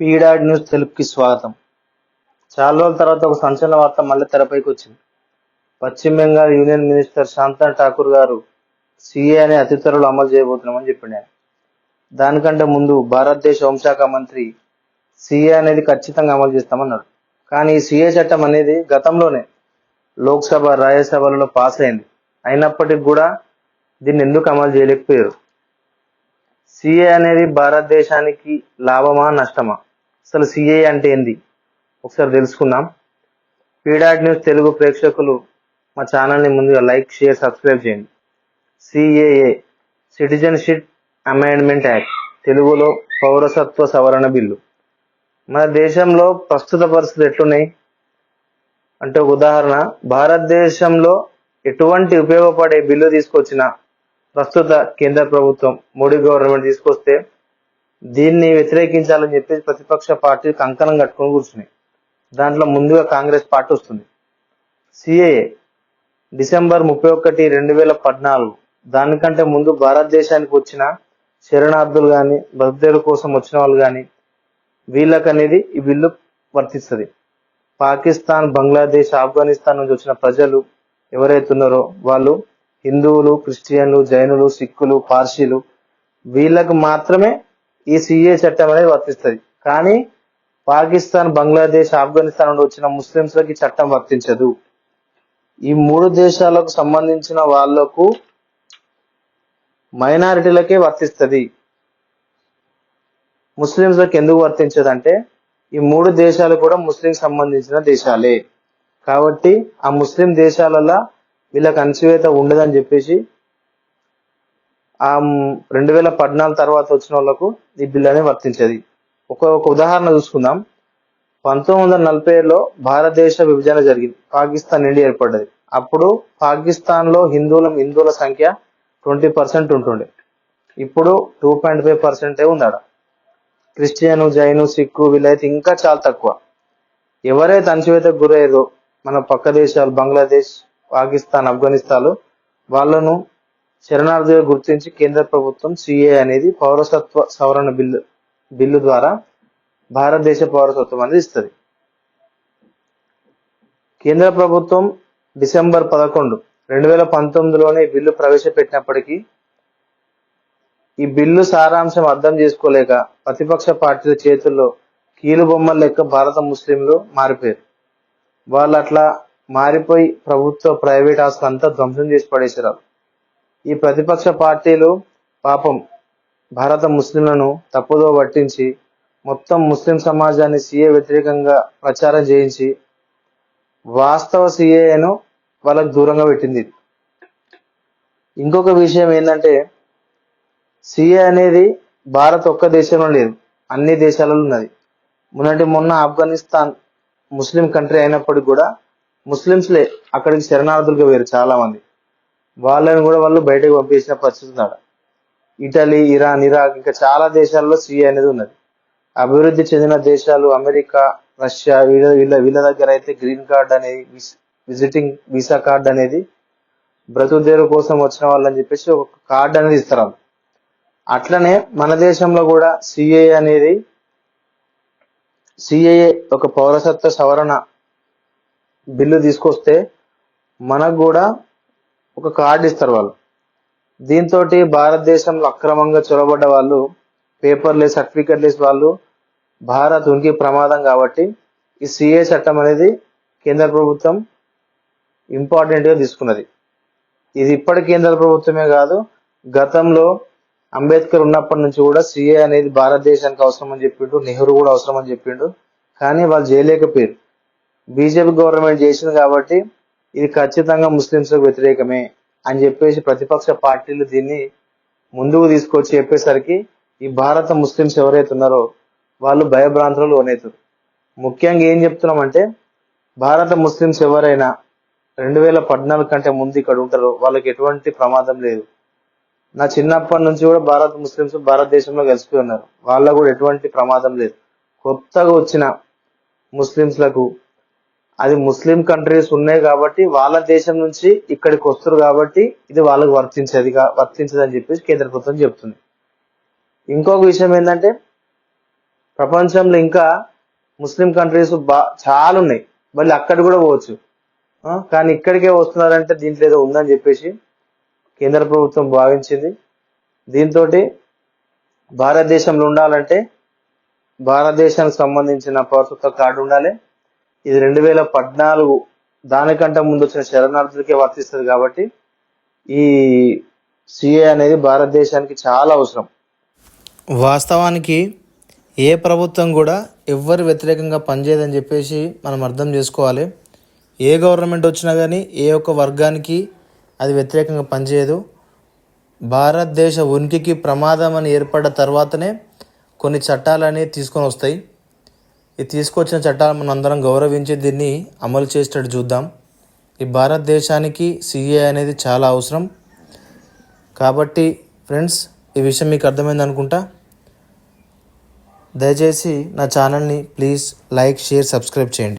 పీడాడ్ news తెలుగుకి స్వాగతం. చాలా రోజుల తర్వాత ఒక సంచలన వార్త మళ్ళీ తెరపైకి వచ్చింది. పశ్చిమ బెంగాల్ యూనియన్ మినిస్టర్ శాంతన్ ఠాకూర్ గారు సిఏ అనే అతి త్వరలో అమలు చేయబోతున్నామని చెప్పిండు ఆయన. దానికంటే ముందు భారతదేశ హోంశాఖ మంత్రి సిఏ అనేది ఖచ్చితంగా అమలు చేస్తామన్నాడు. కానీ సిఏ చట్టం అనేది గతంలోనే లోక్సభ రాజ్యసభలలో పాస్ అయింది. అయినప్పటికీ కూడా దీన్ని ఎందుకు అమలు చేయలేకపోయారు? సిఏ అనేది భారతదేశానికి లాభమా నష్టమా? అసలు సిఏ అంటే ఏంది? ఒకసారి తెలుసుకుందాం. పీడాట్ న్యూస్ తెలుగు ప్రేక్షకులు మా ఛానల్ని ముందుగా లైక్ షేర్ సబ్స్క్రైబ్ చేయండి. సిఏఏ సిటిజన్షిప్ అమెండ్మెంట్ యాక్ట్ తెలుగులో పౌరసత్వ సవరణ బిల్లు. మన దేశంలో ప్రస్తుత పరిస్థితులు ఎట్లున్నాయి? అంటే ఒక ఉదాహరణ భారతదేశంలో ఎటువంటి ఉపయోగపడే బిల్లు తీసుకొచ్చినా ప్రస్తుత కేంద్ర ప్రభుత్వం మోడీ గవర్నమెంట్ తీసుకొస్తే దీన్ని వ్యతిరేకించాలని చెప్పి ప్రతిపక్ష పార్టీ కంకణం కట్టుకొని కూర్చున్నాయి. దాంట్లో ముందుగా కాంగ్రెస్ పార్టీ వస్తుంది. సిఏఏ డిసెంబర్ ముప్పై ఒకటి రెండు వేల పద్నాలుగు. దానికంటే ముందు భారతదేశానికి వచ్చిన శరణార్థులు కానీ బతుదేరు కోసం వచ్చిన వాళ్ళు కానీ వీళ్ళకు అనేది ఈ బిల్లు వర్తిస్తుంది. పాకిస్తాన్ బంగ్లాదేశ్ ఆఫ్ఘనిస్తాన్ నుంచి వచ్చిన ప్రజలు ఎవరైతే ఉన్నారో వాళ్ళు హిందువులు క్రిస్టియన్లు జైనులు సిక్కులు పార్సీలు వీళ్ళకు మాత్రమే ఈ సిఏ చట్టం అనేది వర్తిస్తుంది. కానీ పాకిస్తాన్ బంగ్లాదేశ్ ఆఫ్ఘనిస్తాన్ నుండి వచ్చిన ముస్లింస్లకి ఈ చట్టం వర్తించదు. ఈ మూడు దేశాలకు సంబంధించిన వాళ్ళకు మైనారిటీలకే వర్తిస్తుంది. ముస్లింస్లకు ఎందుకు వర్తించదు అంటే ఈ మూడు దేశాలు కూడా ముస్లిం సంబంధించిన దేశాలే. కాబట్టి ఆ ముస్లిం దేశాలలో వీళ్ళకి అణచివేత ఉండదని చెప్పేసి ఆ రెండు వేల పద్నాలుగు తర్వాత వచ్చిన వాళ్ళకు ఈ బిల్ అనేది వర్తించేది. ఒక ఒక ఉదాహరణ చూసుకుందాం. పంతొమ్మిది వందల నలభై ఏడులో భారతదేశ విభజన జరిగింది. పాకిస్తాన్ ఇండియా ఏర్పడ్డది. అప్పుడు పాకిస్తాన్లో హిందువుల హిందువుల సంఖ్య ట్వంటీ పర్సెంట్ ఉంటుండే. ఇప్పుడు టూ పాయింట్ ఫైవ్ పర్సెంటే ఉంది క్రిస్టియను క్రిస్టియన్ జైను సిక్కు వీళ్ళైతే ఇంకా చాలా తక్కువ. ఎవరైతే అణచివేతకు గురయ్యేదో మన పక్క దేశాలు బంగ్లాదేశ్ పాకిస్తాన్ ఆఫ్ఘనిస్తాన్ వాళ్ళను శరణార్థిగా గుర్తించి కేంద్ర ప్రభుత్వం సిఏ అనేది పౌరసత్వ సవరణ బిల్లు బిల్లు ద్వారా భారతదేశ పౌరసత్వం అనేది ఇస్తుంది. కేంద్ర ప్రభుత్వం డిసెంబర్ పదకొండు రెండు వేల పంతొమ్మిదిలోనే ఈ బిల్లు ప్రవేశపెట్టినప్పటికీ ఈ బిల్లు సారాంశం అర్థం చేసుకోలేక ప్రతిపక్ష పార్టీల చేతుల్లో కీలుబొమ్మలు లెక్క భారత ముస్లింలు మారిపోయారు. వాళ్ళు అట్లా మారిపోయి ప్రభుత్వ ప్రైవేట్ ఆస్తులంతా ధ్వంసం చేసి పడేసారు ఈ ప్రతిపక్ష పార్టీలు పాపం భారత ముస్లింలను తప్పుదో పట్టించి మొత్తం ముస్లిం సమాజాన్ని సీఏ వ్యతిరేకంగా ప్రచారం చేయించి వాస్తవ సీఏను వాళ్ళకు దూరంగా పెట్టింది. ఇంకొక విషయం ఏంటంటే సిఏ అనేది భారత్ ఒక్క దేశంలో లేదు అన్ని దేశాలలో ఉన్నది. మొన్నటి మొన్న ఆఫ్ఘనిస్తాన్ ముస్లిం కంట్రీ అయినప్పటికీ కూడా ముస్లింస్లే అక్కడికి శరణార్థులుగా వేరు చాలా మంది వాళ్ళని కూడా వాళ్ళు బయటకు పంపించిన పరిస్థితి ఉన్నాడు ఇటలీ ఇరాన్ ఇరాక్ ఇంకా చాలా దేశాల్లో సిఏ అనేది ఉన్నది. అభివృద్ధి చెందిన దేశాలు అమెరికా రష్యా వీళ్ళ వీళ్ళ వీళ్ళ దగ్గర అయితే గ్రీన్ కార్డ్ అనేది విజిటింగ్ వీసా కార్డ్ అనేది బ్రతుకుదేరు కోసం వచ్చిన వాళ్ళని చెప్పేసి ఒక కార్డ్ అనేది ఇస్తారు అట్లనే మన దేశంలో కూడా సిఏ అనేది సిఏఏ ఒక పౌరసత్వ సవరణ బిల్లు తీసుకొస్తే మనకు కూడా ఒక కార్డు ఇస్తారు వాళ్ళు. దీంతో భారతదేశంలో అక్రమంగా చొరబడ్డ వాళ్ళు పేపర్ లేస్ సర్టిఫికెట్ లేస్ వాళ్ళు భారత్ ఉనికి ప్రమాదం కాబట్టి ఈ సిఏ చట్టం అనేది కేంద్ర ప్రభుత్వం ఇంపార్టెంట్గా తీసుకున్నది. ఇది ఇప్పటి కేంద్ర ప్రభుత్వమే కాదు గతంలో అంబేద్కర్ ఉన్నప్పటి నుంచి కూడా సిఏ అనేది భారతదేశానికి అవసరం అని చెప్పిండు నెహ్రూ కూడా అవసరం అని చెప్పిండు కానీ వాళ్ళు చేయలేకపోయారు. బీజేపీ గవర్నమెంట్ చేసింది కాబట్టి ఇది ఖచ్చితంగా ముస్లింస్ వ్యతిరేకమే అని చెప్పేసి ప్రతిపక్ష పార్టీలు దీన్ని ముందుకు తీసుకొచ్చి చెప్పేసరికి ఈ భారత ముస్లింస్ ఎవరైతే ఉన్నారో వాళ్ళు భయభ్రాంతులు లోనవుతారు. ముఖ్యంగా ఏం చెప్తున్నామంటే భారత ముస్లింస్ ఎవరైనా రెండు వేల పద్నాలుగు కంటే ముందు ఇక్కడ ఉంటారో వాళ్ళకి ఎటువంటి ప్రమాదం లేదు. నా చిన్నప్పటి నుంచి కూడా భారత ముస్లింస్ భారతదేశంలో కలిసిపోయి ఉన్నారు. వాళ్ళకు కూడా ఎటువంటి ప్రమాదం లేదు. కొత్తగా వచ్చిన ముస్లింస్లకు అది ముస్లిం కంట్రీస్ ఉన్నాయి కాబట్టి వాళ్ళ దేశం నుంచి ఇక్కడికి వస్తారు కాబట్టి ఇది వాళ్ళకు వర్తించేది వర్తించదు వర్తించదని చెప్పేసి కేంద్ర ప్రభుత్వం చెప్తుంది. ఇంకొక విషయం ఏంటంటే ప్రపంచంలో ఇంకా ముస్లిం కంట్రీస్ బా చాలా ఉన్నాయి. మళ్ళీ అక్కడ కూడా పోవచ్చు. కానీ ఇక్కడికే వస్తున్నారంటే దీంట్లో ఏదో ఉందని చెప్పేసి కేంద్ర ప్రభుత్వం భావించింది. దీంతో భారతదేశంలో ఉండాలంటే భారతదేశానికి సంబంధించిన పౌరసత్వ కార్డు ఉండాలి. ఇది రెండు వేల పద్నాలుగు దానికంటే ముందు వచ్చిన శరణార్థులకే వర్తిస్తుంది కాబట్టి ఈ సిఏ అనేది భారతదేశానికి చాలా అవసరం. వాస్తవానికి ఏ ప్రభుత్వం కూడా ఎవ్వరు వ్యతిరేకంగా పనిచేయదని చెప్పేసి మనం అర్థం చేసుకోవాలి. ఏ గవర్నమెంట్ వచ్చినా కానీ ఏ ఒక్క వర్గానికి అది వ్యతిరేకంగా పనిచేయదు. భారతదేశ ఉనికికి ప్రమాదం అని ఏర్పడ్డ తర్వాతనే కొన్ని చట్టాలని తీసుకొని వస్తాయి. ఈ తీసుకొచ్చిన చట్టాలు మనం అందరం గౌరవించి దీన్ని అమలు చేసేటట్టు చూద్దాం. ఈ భారతదేశానికి సిఏ అనేది చాలా అవసరం. కాబట్టి ఫ్రెండ్స్ ఈ విషయం మీకు అర్థమైంది అనుకుంటా. దయచేసి నా ఛానల్ని ప్లీజ్ లైక్ షేర్ సబ్స్క్రైబ్ చేయండి.